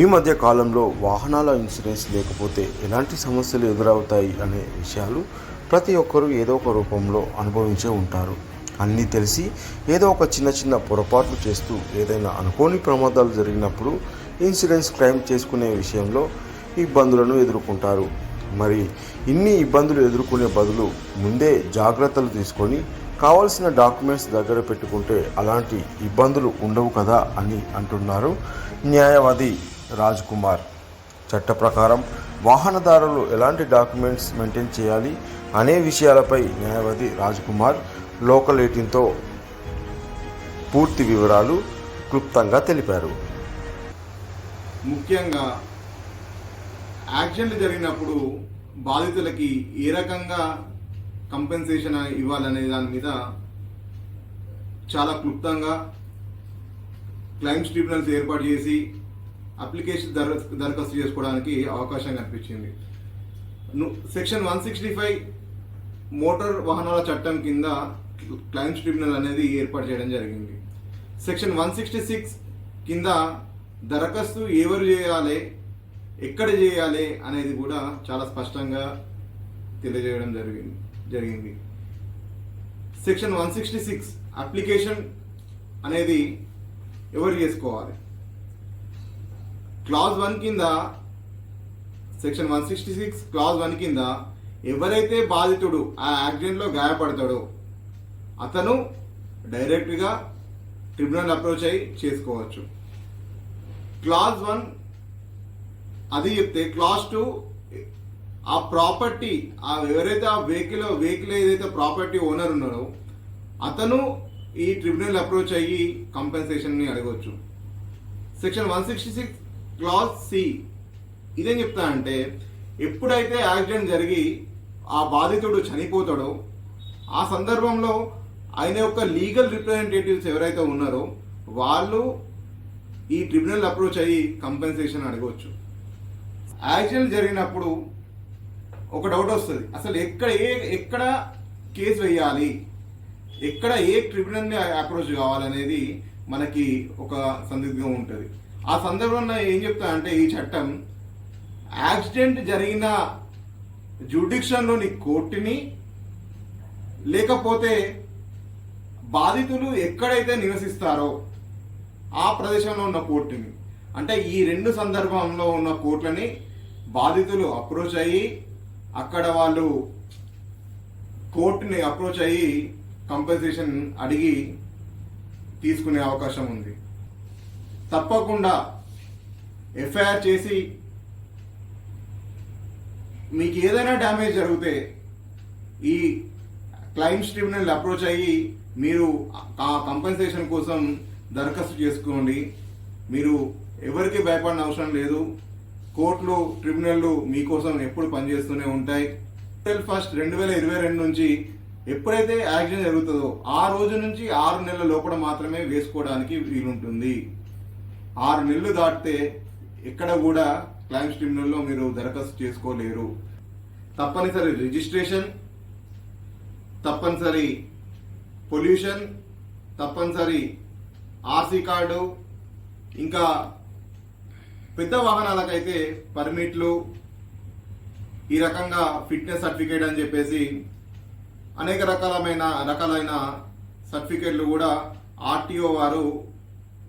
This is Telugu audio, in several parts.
ఈ మధ్య కాలంలో వాహనాల ఇన్సూరెన్స్ లేకపోతే ఎలాంటి సమస్యలు ఎదురవుతాయి అనే విషయాలు ప్రతి ఒక్కరూ ఏదో ఒక రూపంలో అనుభవించే ఉంటారు. అన్నీ తెలిసి ఏదో ఒక చిన్న చిన్న పొరపాట్లు చేస్తూ ఏదైనా అనుకోని ప్రమాదాలు జరిగినప్పుడు ఇన్సూరెన్స్ క్లెయిమ్ చేసుకునే విషయంలో ఇబ్బందులను ఎదుర్కొంటారు. మరి ఇన్ని ఇబ్బందులు ఎదుర్కొనే బదులు ముందే జాగ్రత్తలు తీసుకొని కావాల్సిన డాక్యుమెంట్స్ దగ్గర పెట్టుకుంటే అలాంటి ఇబ్బందులు ఉండవు కదా అని అంటున్నారు న్యాయవాది రాజ్ కుమార్ చట్ట ప్రకారం వాహనదారులు ఎలాంటి డాక్యుమెంట్స్ మెయింటైన్ చేయాలి అనే విషయాలపై న్యాయవాది రాజ్ కుమార్ లోకల్ ఎయిటీన్తో పూర్తి వివరాలు క్లుప్తంగా తెలిపారు. ముఖ్యంగా యాక్సిడెంట్ జరిగినప్పుడు బాధితులకి ఏ రకంగా కంపెన్సేషన్ ఇవ్వాలనే దాని మీద చాలా క్లుప్తంగా క్లైమ్స్ ట్రిబ్యునల్స్ ఏర్పాటు చేసి అప్లికేషన్ దర దరఖాస్తు చేసుకోవడానికి అవకాశం కనిపించింది. Section one sixty five motor వాహనాల చట్టం కింద క్లైమ్స్ ట్రిబ్యునల్ అనేది ఏర్పాటు చేయడం జరిగింది. సెక్షన్ వన్ సిక్స్టీ సిక్స్ కింద దరఖాస్తు ఎవరు చేయాలి ఎక్కడ చేయాలి అనేది కూడా చాలా స్పష్టంగా తెలియజేయడం జరిగింది జరిగింది. Section one sixty six application అనేది ఎవరు చేసుకోవాలి? క్లాజ్ వన్ కింద section one sixty six clause one కింద ఎవరైతే బాధితుడు ఆ యాక్సిడెంట్లో గాయపడతాడో అతను డైరెక్ట్గా ట్రిబ్యునల్ అప్రోచ్ అయ్యి చేసుకోవచ్చు. క్లాజ్ వన్ అది చెప్తే క్లాస్ టూ ఆ ప్రాపర్టీ ఆ ఎవరైతే ఆ వెహికల్ వెహికల్ ఏదైతే ప్రాపర్టీ ఓనర్ ఉన్నారో అతను ఈ ట్రిబ్యునల్ అప్రోచ్ అయ్యి కంపెన్సేషన్ని అడగవచ్చు section one sixty six clause C. ఇదేం చెప్తా అంటే ఎప్పుడైతే యాక్సిడెంట్ జరిగి ఆ బాధితుడు చనిపోతాడో ఆ సందర్భంలో ఆయన యొక్క లీగల్ రిప్రజెంటేటివ్స్ ఎవరైతే ఉన్నారో వాళ్ళు ఈ ట్రిబ్యునల్ అప్రోచ్ అయ్యి కంపెన్సేషన్ అడగవచ్చు. యాక్సిడెంట్ జరిగినప్పుడు ఒక డౌట్ వస్తుంది. అసలు ఎక్కడ ఏ ఎక్కడ కేసు వేయాలి? ఎక్కడ ఏ ట్రిబ్యునల్ని అప్రోచ్ కావాలనేది మనకి ఒక సందిగ్ధం ఉంటుంది. ఆ సందర్భంలో ఏం చెప్తా అంటే ఈ చట్టం యాక్సిడెంట్ జరిగిన జ్యుడిక్షన్లోని కోర్టుని లేకపోతే బాధితులు ఎక్కడైతే నివసిస్తారో ఆ ప్రదేశంలో ఉన్న కోర్టుని. అంటే ఈ రెండు సందర్భంలో ఉన్న కోర్టులని బాధితులు అప్రోచ్ అయ్యి అక్కడ వాళ్ళు కోర్టుని అప్రోచ్ అయ్యి కంపెన్సేషన్ అడిగి తీసుకునే అవకాశం ఉంది. తప్పకుండా ఎఫ్ఐఆర్ చేసి మీకు ఏదైనా డ్యామేజ్ జరిగితే ఈ క్లైమ్స్ ట్రిబ్యునల్ అప్రోచ్ అయ్యి మీరు ఆ కంపెన్సేషన్ కోసం దరఖాస్తు చేసుకోండి. మీరు ఎవరికి భయపడిన అవసరం లేదు. కోర్టులు ట్రిబ్యునల్లు మీకోసం ఎప్పుడు పనిచేస్తూనే ఉంటాయి. ఏప్రిల్ ఫస్ట్ రెండు వేల ఇరవై రెండు నుంచి ఎప్పుడైతే యాక్సిడెంట్ జరుగుతుందో ఆ రోజు నుంచి ఆరు నెలల లోపల మాత్రమే వేసుకోవడానికి వీలుంటుంది. ఆరు నెలలు దాటితే ఎక్కడ కూడా క్లైమ్స్ ట్రిబ్యునల్లో మీరు దరఖాస్తు చేసుకోలేరు. తప్పనిసరి రిజిస్ట్రేషన్ తప్పనిసరి పొల్యూషన్ తప్పనిసరి ఆర్సీ కార్డు ఇంకా పెద్ద వాహనాలకైతే పర్మిట్లు ఈ రకంగా ఫిట్నెస్ సర్టిఫికేట్ అని చెప్పేసి అనేక రకాలమైన రకాలైన సర్టిఫికేట్లు కూడా ఆర్టీఓ వారు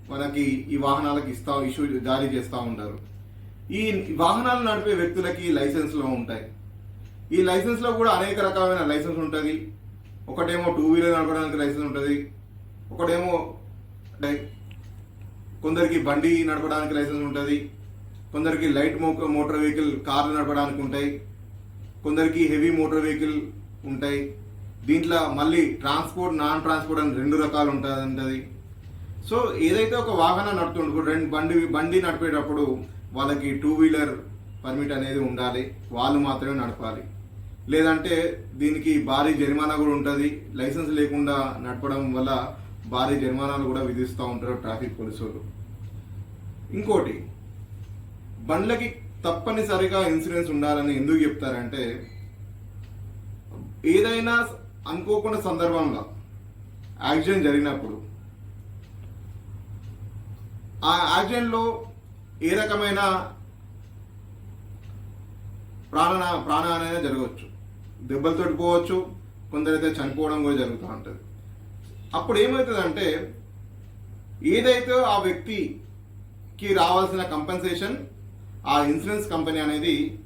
మనకి ఈ వాహనాలకు ఇస్తా ఇష్యూ జారీ చేస్తూ ఉంటారు. ఈ వాహనాలు నడిపే వ్యక్తులకి లైసెన్స్లో ఉంటాయి. ఈ లైసెన్స్లో కూడా అనేక రకమైన లైసెన్స్ ఉంటుంది. ఒకటేమో టూ వీలర్ నడపడానికి లైసెన్స్ ఉంటుంది. ఒకటేమో అంటే కొందరికి బండి నడపడానికి లైసెన్స్ ఉంటుంది. కొందరికి లైట్ మో మోటార్ వెహికల్ కార్లు నడపడానికి ఉంటాయి. కొందరికి హెవీ మోటార్ వెహికల్ ఉంటాయి. దీంట్లో మళ్ళీ ట్రాన్స్పోర్ట్ నాన్ ట్రాన్స్పోర్ట్ అని రెండు రకాలు ఉంటుంది ఉంటుంది. సో ఏదైతే ఒక వాహనం నడుపుతుండో రెండు బండి బండి నడిపేటప్పుడు వాళ్ళకి టూ వీలర్ పర్మిట్ అనేది ఉండాలి. వాళ్ళు మాత్రమే నడపాలి. లేదంటే దీనికి భారీ జరిమానా కూడా ఉంటుంది. లైసెన్స్ లేకుండా నడపడం వల్ల భారీ జరిమానాలు కూడా విధిస్తూ ఉంటారు ట్రాఫిక్ పోలీసులు ఇంకోటి బండ్లకి తప్పనిసరిగా ఇన్సూరెన్స్ ఉండాలని ఎందుకు చెప్తారంటే ఏదైనా అనుకోకుండా సందర్భంలో యాక్సిడెంట్ జరిగినప్పుడు ఆ యాక్సిడెంట్లో ఏ రకమైన ప్రాణ ప్రాణహానైనా జరగవచ్చు. దెబ్బలు తొడిపోవచ్చు కొందరైతే చనిపోవడం కూడా జరుగుతూ ఉంటుంది. అప్పుడు ఏమవుతుందంటే ఏదైతే ఆ వ్యక్తికి రావాల్సిన కంపెన్సేషన్ ఆ ఇన్సూరెన్స్ కంపెనీ అనేది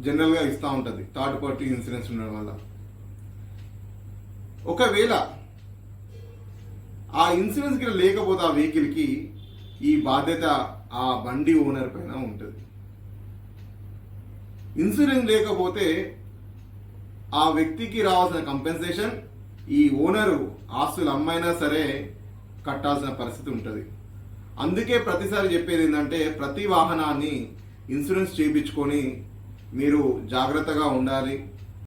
జనరల్గా ఇస్తూ ఉంటుంది. థర్డ్ పార్టీ ఇన్సూరెన్స్ ఉండడం వల్ల. ఒకవేళ ఆ ఇన్సూరెన్స్ కింద లేకపోతే ఆ వెహికల్కి ఈ బాధ్యత ఆ బండి ఓనర్ పైన ఉంటుంది. ఇన్సూరెన్స్ లేకపోతే ఆ వ్యక్తికి రావాల్సిన కంపెన్సేషన్ ఈ ఓనరు ఆస్తులు అమ్మైనా సరే కట్టాల్సిన పరిస్థితి ఉంటుంది. అందుకే ప్రతిసారి చెప్పేది ఏంటంటే ప్రతి వాహనాన్ని ఇన్సూరెన్స్ చేయించుకొని మీరు జాగ్రత్తగా ఉండాలి.